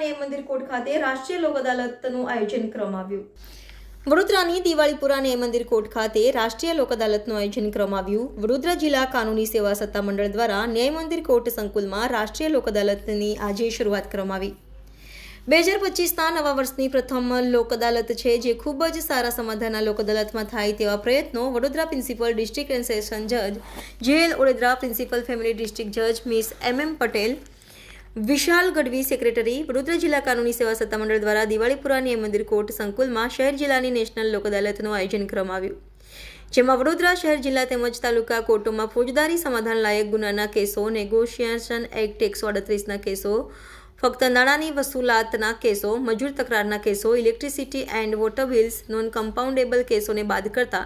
ન્યાય મંદિર કોર્ટ ખાતે રાષ્ટ્રીય લોક અદાલતનું આયોજન કરવામાં આવ્યું. વડોદરાની દિવાળીપુરા ન્યાય મંદિર કોર્ટ ખાતે રાષ્ટ્રીય લોક અદાલતનું આયોજન કરવામાં આવ્યું. વડોદરા જિલ્લા કાનૂની સેવા સત્તામંડળ દ્વારા ન્યાય મંદિર કોર્ટ સંકુલમાં રાષ્ટ્રીય લોક અદાલતની આજે શરૂઆત કરવામાં આવી. બે હજાર પચીસના નવા વર્ષની પ્રથમ લોક અદાલત છે જે ખૂબ જ સારા સમાધાનના લોક અદાલતમાં થાય તેવા પ્રયત્નો Vadodara principal district and session જજ, જેએલ વડોદરા પ્રિન્સિપલ ફેમિલી ડિસ્ટ્રિક્ટ જજ મિસ એમ એમ પટેલ વિશાલ ગઢવી, સેક્રેટરી વડોદરા જિલ્લા કાનૂની સેવા સત્તામંડળ દ્વારા દિવાળીપુરા નિયમ મંદિર કોર્ટ સંકુલમાં શહેર જિલ્લાની નેશનલ લોક અદાલતનું આયોજન કરવામાં આવ્યું. જેમાં વડોદરા શહેર જિલ્લા તેમજ તાલુકા કોર્ટોમાં ફોજદારી સમાધાન લાયક ગુનાના કેસો, નેગોશિએશન એક્ટ એકસો અડત્રીસના કેસો ફક્ત નાણાંની વસૂલાતના કેસો, મજૂર તકરારના કેસો, electricity and water bills non compoundable કેસોને બાદ કરતા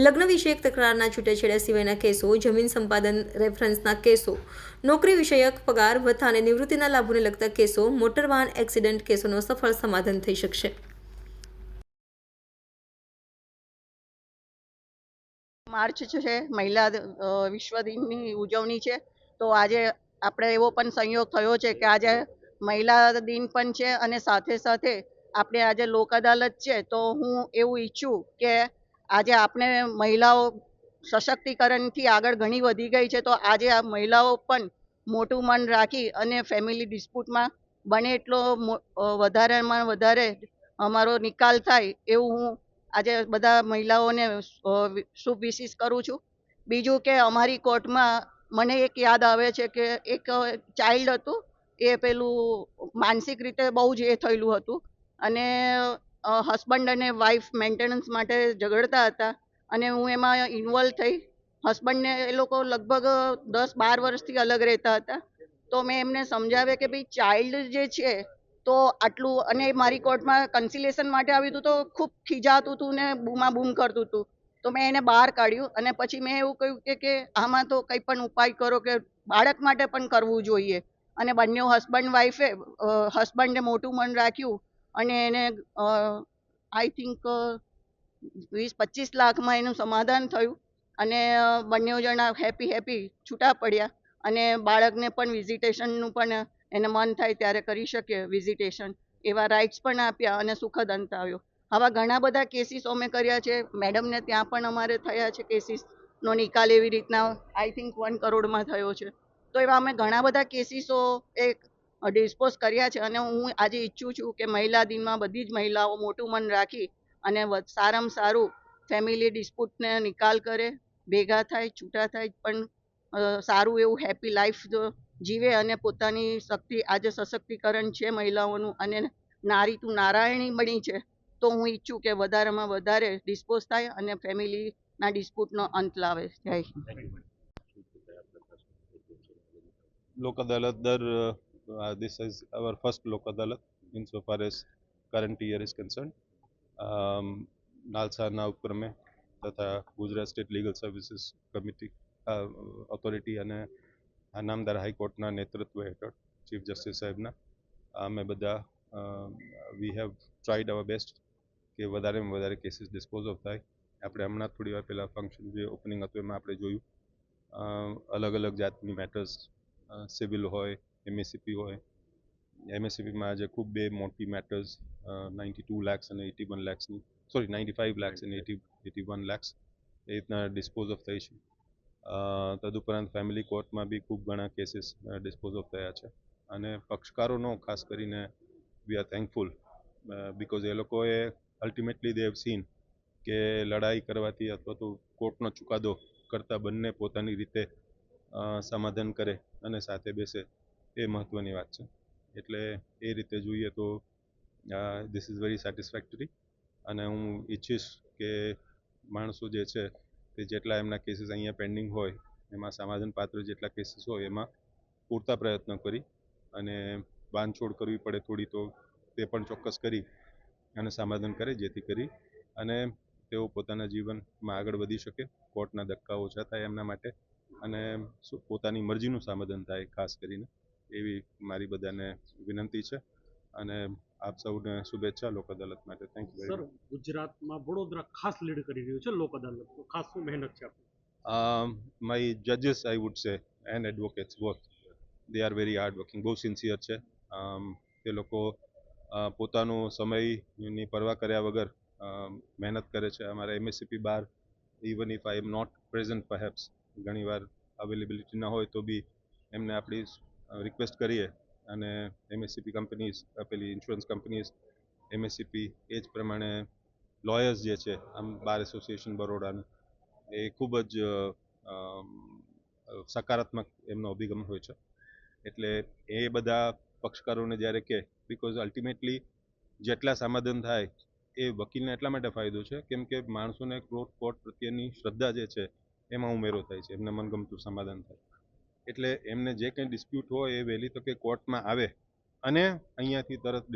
લગ્ન વિષયક તકરારના છૂટેછેડા સિવાયના કેસો, જમીન સંપાદન રેફરન્સના કેસો, નોકરી વિષયક પગાર વથા અને નિવૃત્તિના લાભોને લગતા કેસો, મોટર વાહન એક્સિડન્ટ કેસોનો સફળ સમાધાન થઈ શકશે. માર્ચ છે, મહિલા વિશ્વ દિનની ઉજવણી છે. તો આજે આપણે એવો પણ સંયોગ થયો છે કે આજે મહિલા દિન પણ છે અને સાથે સાથે આપણે આજે લોક અદાલત છે, તો હું એવું ઈચ્છું કે આજે આપણે મહિલાઓ સશક્તિકરણથી આગળ ઘણી વધી ગઈ છે, તો આજે આ મહિલાઓ પણ મોટું મન રાખી અને ફેમિલી ડિસ્પ્યુટમાં બને એટલો વધારેમાં વધારે અમારો નિકાલ થાય એવું હું આજે બધા મહિલાઓને શુભ વિશિસ કરું છું. બીજું કે અમારી કોર્ટમાં મને એક યાદ આવે છે કે એક ચાઇલ્ડ હતું એ પેલું માનસિક રીતે બહુ જ એ થયેલું હતું. અને હસબન્ડ અને વાઈફ મેન્ટેનન્સ માટે ઝઘડતા હતા. અને હું એમાં ઇન્વોલ્વ થઈ. હસબન્ડને એ લોકો લગભગ દસ બાર વર્ષથી અલગ રહેતા હતા. તો મેં એમને સમજાવે કે ભાઈ ચાઇલ્ડ જે છે, તો આટલું, અને મારી કોર્ટમાં કન્સિલેશન માટે આવ્યું હતું તો ખૂબ ખીજાતું હતું ને બૂમા બૂમ કરતું હતું. તો મેં એને બહાર કાઢ્યું અને પછી મેં એવું કહ્યું કે કે આમાં તો કંઈ પણ ઉપાય કરો કે બાળક માટે પણ કરવું જોઈએ. અને બંને હસબન્ડ વાઈફે હસબન્ડે મોટું મન રાખ્યું અને એને આઈ થિંક વીસ પચીસ લાખમાં એનું સમાધાન થયું અને બંને જણા હેપી હેપી છૂટા પડ્યા અને બાળકને પણ વિઝિટેશનનું પણ એને મન થાય ત્યારે કરી શકે વિઝિટેશન એવા રાઇટ્સ પણ આપ્યા અને સુખદ અંત આવ્યો. આવા ઘણા બધા કેસીસ અમે કર્યા છે. મેડમને ત્યાં પણ અમારે થયા છે કેસીસનો નિકાલ એવી રીતના આઈ થિંક વન કરોડમાં થયો છે. તો એવા અમે ઘણા બધા કેસીસો એક ડિસ્પોઝ કર્યા છે અને હું આજે ઈચ્છું છું કે મહિલા દિનમાં બધી જ મહિલાઓ મોટું મન રાખી અને સારામાં સારું ફેમિલી ડિસ્પ્યુટને નિકાલ કરે, ભેગા થાય, છૂટા થાય, પણ સારું એવું હેપી લાઈફ જીવે અને પોતાની શક્તિ, આજે સશક્તિકરણ છે મહિલાઓનું અને નારી તું નારાયણી બની છે, તો હું ઈચ્છું કે વધારેમાં વધારે ડિસ્પોઝ થાય અને ફેમિલીના ડિસ્પ્યુટનો અંત લાવે. જય લોક અદાલત દર uh, this is our first લોક અદાલત insofar as current year is concerned. નાલસાના ઉપક્રમે તથા Gujarat state legal services committee authority અને નામદાર હાઈકોર્ટના નેતૃત્વ હેઠળ ચીફ જસ્ટિસ સાહેબના અમે બધા we have tried our best કે વધારેમાં વધારે કેસીસ ડિસ્પોઝ ઓફ થાય આપણે હમણાં થોડી વાર પહેલાં ફંક્શન જે ઓપનિંગ હતું એમાં આપણે જોયું અલગ અલગ જાતની મેટર્સ સિવિલ હોય એમએસસીપી હોય. એમએસસીપીમાં આજે ખૂબ બે મોટી મેટર્સ નાઇન્ટી ટુ લેક્સ અને એટી વન લેક્સની સોરી નાઇન્ટી ફાઇવ લેક્સ અને એટી એટી વન લેક્સ એ રીતના ડિસ્પોઝ ઓફ થઈ છે. તદુપરાંત ફેમિલી કોર્ટમાં બી ખૂબ ઘણા કેસીસ ડિસ્પોઝ ઓફ થયા છે. અને પક્ષકારોનો ખાસ કરીને વી આર થેન્કફુલ બિકોઝ એ લોકોએ અલ્ટિમેટલી દે હેવ સીન કે લડાઈ કરવાથી અથવા તો કોર્ટનો ચુકાદો કરતાં બંને પોતાની રીતે સમાધાન કરે. અને સાથે બેસે, એ મહત્ત્વની વાત છે. એટલે એ રીતે જોઈએ તો ધીસ ઇઝ વેરી સેટિસ્ફેક્ટરી અને હું ઈચ્છીશ કે માણસો જે છે તે જેટલા એમના કેસીસ અહીંયા પેન્ડિંગ હોય, એમાં સમાધાન પાત્ર જેટલા કેસીસ હોય, એમાં પૂરતા પ્રયત્નો કરી અને બાંધછોડ કરવી પડે થોડી તો તે પણ ચોક્કસ કરી અને સમાધાન કરે જેથી કરી અને તેઓ પોતાના જીવનમાં આગળ વધી શકે, કોર્ટના ધક્કા ઓછા થાય એમના માટે અને શું પોતાની મરજીનું સમાધાન થાય ખાસ કરીને. એવી મારી બધાને વિનંતી છે. અને આપ સૌને શુભેચ્છા લોક અદાલત માટે. થેન્ક યુ સર ગુજરાતમાં વડોદરા ખાસ લીડ કરી રહ્યું છે લોક અદાલત ખાસ શું મહેનત છે my um, I would say and say and they are very are working બહુ સિન્સિયર છે. Um, તે લોકો પોતાનો સમયની પરવા કર્યા વગર મહેનત કરે છે. અમારા MSCP bar even if I am not present perhaps ઘણીવાર અવેલેબિલિટી ના હોય તો બી એમને આપણી રિક્વેસ્ટ કરીએ અને એમએસસીપી કંપનીઝ પેલી ઇન્સ્યોરન્સ કંપનીઝ એમએસસીપી એ જ પ્રમાણે લોયર્સ જે છે, આમ બાર એસોસિએશન બરોડાનું એ ખૂબ જ સકારાત્મક એમનો અભિગમ હોય છે. એટલે એ બધા પક્ષકારોને જ્યારે કે બિકોઝ અલ્ટિમેટલી જેટલા સમાધાન થાય એ વકીલને એટલા માટે ફાયદો છે, કેમ કે માણસોને કોર્ટ કોર્ટ પ્રત્યેની શ્રદ્ધા જે છે એમાં ઉમેરો થાય છે, એમને મનગમતું સમાધાન થાય. એટલે એમને જે કંઈ ડિસ્પ્યુટ હોય એ વહેલી તકે કોર્ટમાં આવે અને અહીંયાથી તરત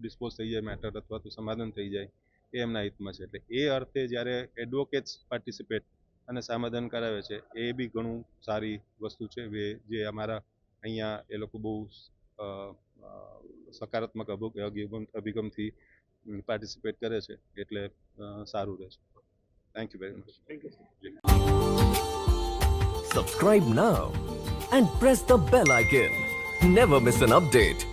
ડિસ્પોઝ થઈ જાય મેટર અથવા તો સમાધાન થઈ જાય એ એમના હિતમાં છે. એટલે એ અર્થે જ્યારે એડવોકેટ્સ પાર્ટિસિપેટ અને સમાધાન કરાવે છે, એ બી ઘણું સારી વસ્તુ છે. જે અમારા અહીંયા એ લોકો બહુ સકારાત્મક અભિ- અભિગમ, અભિગમથી પાર્ટિસિપેટ કરે છે. એટલે સારું રહે છે. Thank you very much. Thank you. Subscribe now and press the bell icon. Never miss an update.